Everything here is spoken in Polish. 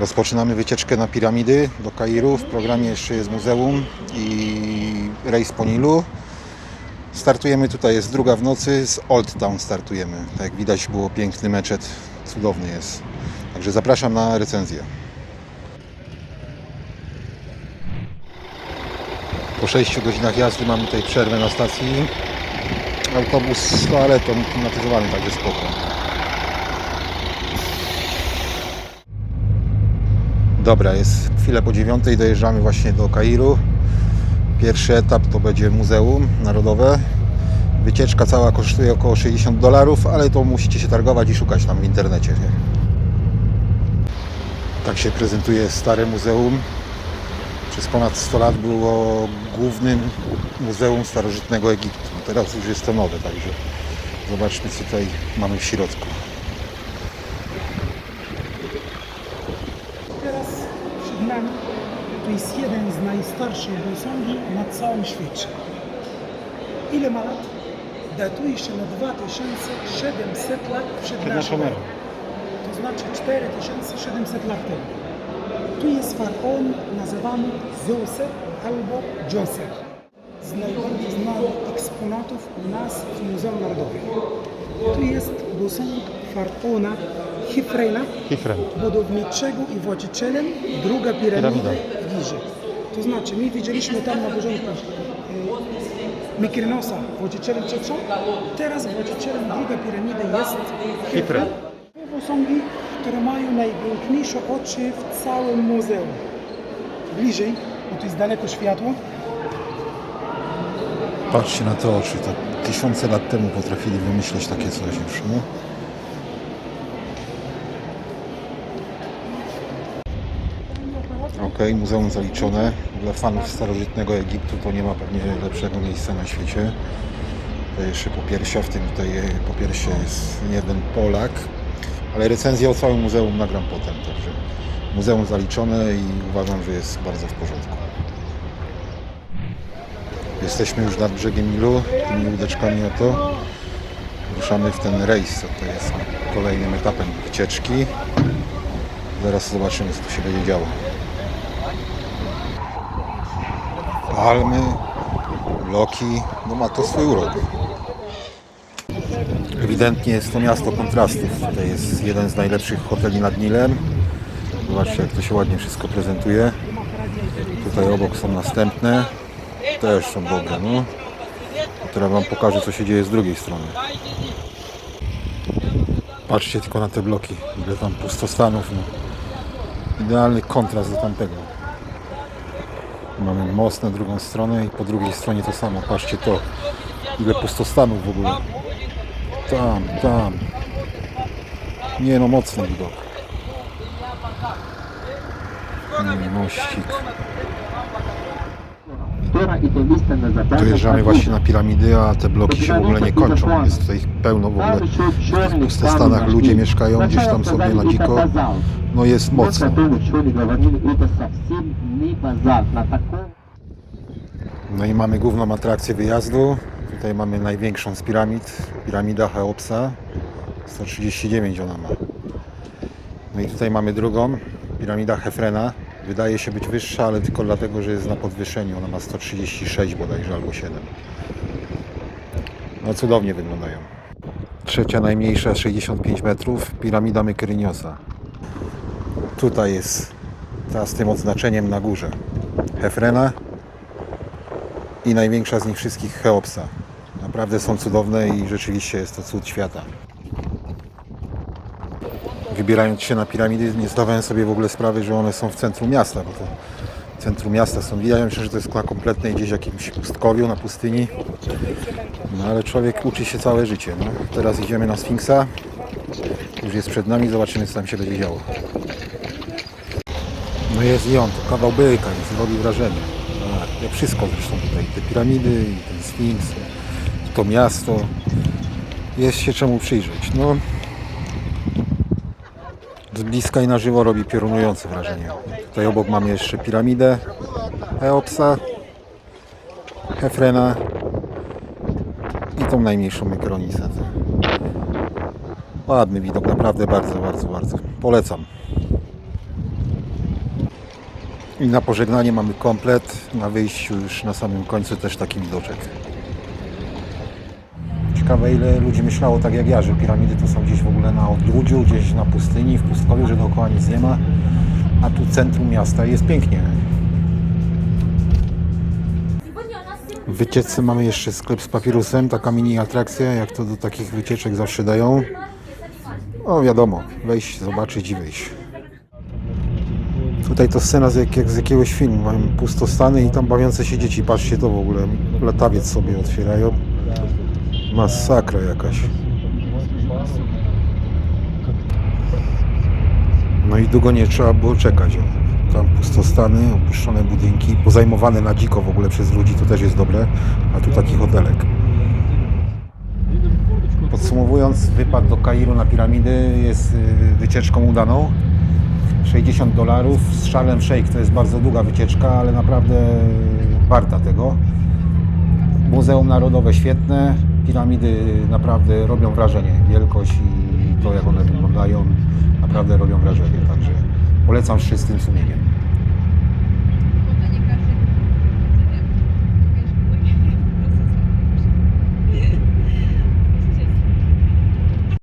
Rozpoczynamy wycieczkę na piramidy do Kairu. W programie jeszcze jest muzeum i rejs po Nilu. Startujemy tutaj, jest druga w nocy, z Old Town startujemy. Tak jak widać było piękny meczet, cudowny jest. Także zapraszam na recenzję. Po 6 godzinach jazdy mamy tutaj przerwę na stacji. Autobus z toaletą klimatyzowany, także spoko. Dobra, jest chwilę po dziewiątej, dojeżdżamy właśnie do Kairu. Pierwszy etap to będzie Muzeum Narodowe. Wycieczka cała kosztuje około 60 dolarów, ale to musicie się targować i szukać tam w internecie. Tak się prezentuje stare muzeum. Przez ponad 100 lat było głównym muzeum starożytnego Egiptu. Teraz już jest to nowe, także zobaczmy co tutaj mamy w środku. Teraz przed nami to jest jeden z najstarszych posągi na całym świecie. Ile ma lat? Datuje się na 2700 lat przed naszą erą. To znaczy 4700 lat temu. Tu jest faraon nazywany Zeusem albo Joseph. Z najbardziej znanych eksponatów u nas w Muzeum Narodowym. Tu jest posąg faraona Hifrena, Hifren. budowniczego i właścicielem druga piramida w Gizie. To znaczy, my widzieliśmy tam na porządku e, Mykrynosa, właścicielem trzecią, teraz właścicielem druga piramidy jest Hifren. To posągi, które mają najpiękniejsze oczy w całym muzeum. Bliżej, bo tu jest daleko światło, Patrzcie na te oczy, to tysiące lat temu potrafili wymyślić takie coś już. No. Ok, muzeum zaliczone. Dla fanów starożytnego Egiptu to nie ma pewnie lepszego miejsca na świecie. To jeszcze po piersia, w tym tutaj e, po piersie jest jeden Polak, ale recenzję o całym muzeum nagram potem, także muzeum zaliczone i uważam, że jest bardzo w porządku. Jesteśmy już nad brzegiem Nilu, tymi łódeczkami oto. Ruszamy w ten rejs, to jest kolejnym etapem wycieczki. Zaraz zobaczymy, co tu się będzie działo. Palmy, bloki, no ma to swój urok. Ewidentnie jest to miasto kontrastów. Tutaj jest jeden z najlepszych hoteli nad Nilem. Zobaczcie, jak to się ładnie wszystko prezentuje. Tutaj obok są następne. Też są dobre, no. A teraz Wam pokażę, co się dzieje z drugiej strony. Patrzcie tylko na te bloki, ile tam pustostanów. No. Idealny kontrast do tamtego. Mamy most na drugą stronę i po drugiej stronie to samo. Patrzcie to, ile pustostanów w ogóle. Tam, tam. Nie no, mocny widok. Mościk. Dojeżdżamy właśnie na piramidy, a te bloki się w ogóle nie kończą. Jest tutaj ich pełno w ogóle. W tych pustostanach ludzie mieszkają gdzieś tam sobie na dziko. No jest mocno. No i mamy główną atrakcję wyjazdu. Tutaj mamy największą z piramid. Piramida Cheopsa. 139 ona ma. No i tutaj mamy drugą. Piramida Hefrena. Wydaje się być wyższa, ale tylko dlatego, że jest na podwyższeniu. Ona ma 136 bodajże albo 7. No cudownie wyglądają. Trzecia najmniejsza 65 metrów. Piramida Mykryniosa. Tutaj jest ta z tym odznaczeniem na górze. Hefrena i największa z nich wszystkich Cheopsa. Naprawdę są cudowne i rzeczywiście jest to cud świata. Wybierając się na piramidy nie zdawałem sobie w ogóle sprawy, że one są w centrum miasta, bo to centrum miasta są. Wydaje się, że to jest na kompletnej gdzieś jakimś pustkowiu, na pustyni. No ale człowiek uczy się całe życie. No. Teraz idziemy na Sfinksa. Już jest przed nami, zobaczymy co tam się będzie działo. No jest i on, to kawał byka, jest, robi wrażenie. Tak, jak wszystko zresztą tutaj, te piramidy i ten Sfinks, to miasto. Jest się czemu przyjrzeć. No, z bliska i na żywo robi piorunujące wrażenie. Tutaj obok mamy jeszcze piramidę Cheopsa, Hefrena i tą najmniejszą Mykronisę. Ładny widok, naprawdę bardzo, bardzo, bardzo. Polecam. I na pożegnanie mamy komplet. Na wyjściu już na samym końcu też taki widoczek. Ciekawe ile ludzi myślało tak jak ja, że piramidy to są gdzieś w ogóle na odludziu, gdzieś na pustyni, w pustkowiu, że dookoła nic nie ma. A tu centrum miasta jest pięknie. W wycieczce mamy jeszcze sklep z papierusem, taka mini atrakcja, jak to do takich wycieczek zawsze dają. O wiadomo, wejść, zobaczyć i wyjść. Tutaj to scena z, jak, jak z jakiegoś filmu, mają pustostany i tam bawiące się dzieci, patrzcie to w ogóle, latawiec sobie otwierają. Masakra jakaś. No i długo nie trzeba było czekać. Tam pustostany, opuszczone budynki, pozajmowane na dziko w ogóle przez ludzi, to też jest dobre, a tu taki hotelek. Podsumowując, wypad do Kairu na piramidy jest y, wycieczką udaną. 60 dolarów z Sharm Shake to jest bardzo długa wycieczka, ale naprawdę warta tego. Muzeum Narodowe świetne, piramidy naprawdę robią wrażenie. Wielkość i to jak one wyglądają naprawdę robią wrażenie, także polecam z czystym sumieniem.